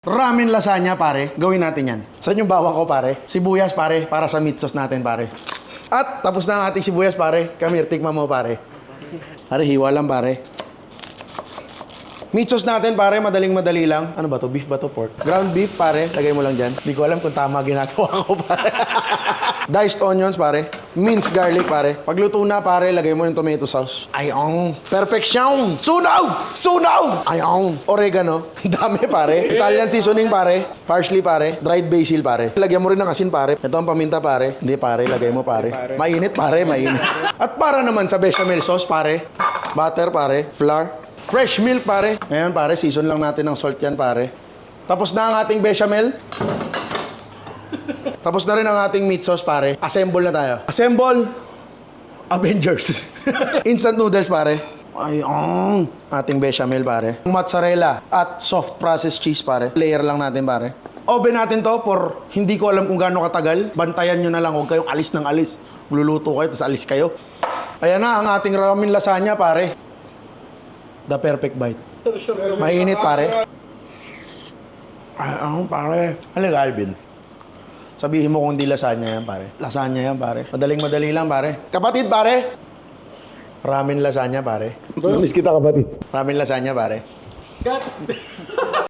Ramen lasagna, pare. Gawin natin yan. Saan yung bawang ko, pare? Sibuyas, pare, para sa meat sauce natin, pare. At tapos na ang ating sibuyas, pare. Come here, tikman mo, pare. Pare, hiwa lang, pare. Meat sauce natin, pare, madaling-madali lang. Ano ba to? Beef ba to? Pork? Ground beef, pare. Lagay mo lang dyan. Hindi ko alam kung tama ginagawa ko, pare. Diced onions, pare. Minced garlic, pare. Pagluto na, pare, lagay mo yung tomato sauce. Ayong. Perfection! Sunog! Sunog! Ayong. Oregano. Dami, pare. Italian seasoning, pare. Parsley, pare. Dried basil, pare. Lagyan mo rin ng asin, pare. Ito ang paminta, pare. Hindi, pare. Lagay mo, pare. Mainit, pare. Mainit. At para naman sa bechamel sauce, pare. Butter, pare. Flour. Fresh milk, pare. Ngayon, pare, season lang natin ng salt yan, pare. Tapos na ang ating bechamel. Tapos na rin ang ating meat sauce, pare. Assemble na tayo. Assemble! Avengers. Instant noodles, pare. Ay, ang ating bechamel, pare. Mozzarella at soft processed cheese, pare. Layer lang natin, pare. Oven natin to for hindi ko alam kung gaano katagal. Bantayan nyo na lang, huwag kayong alis ng alis. Luluto kayo, tapos alis kayo. Ayan na, ang ating ramen lasagna, pare. The perfect bite. Mainit, pare. Ay, ang pare. Halika, Alvin. Sabihin mo kung di lasagna yan, pare. Lasagna yan, pare. Madaling-madali lang, pare. Kapatid, pare! Ramen lasagna, pare. Namiss kita kapatid. Ramen lasagna, pare. Cut!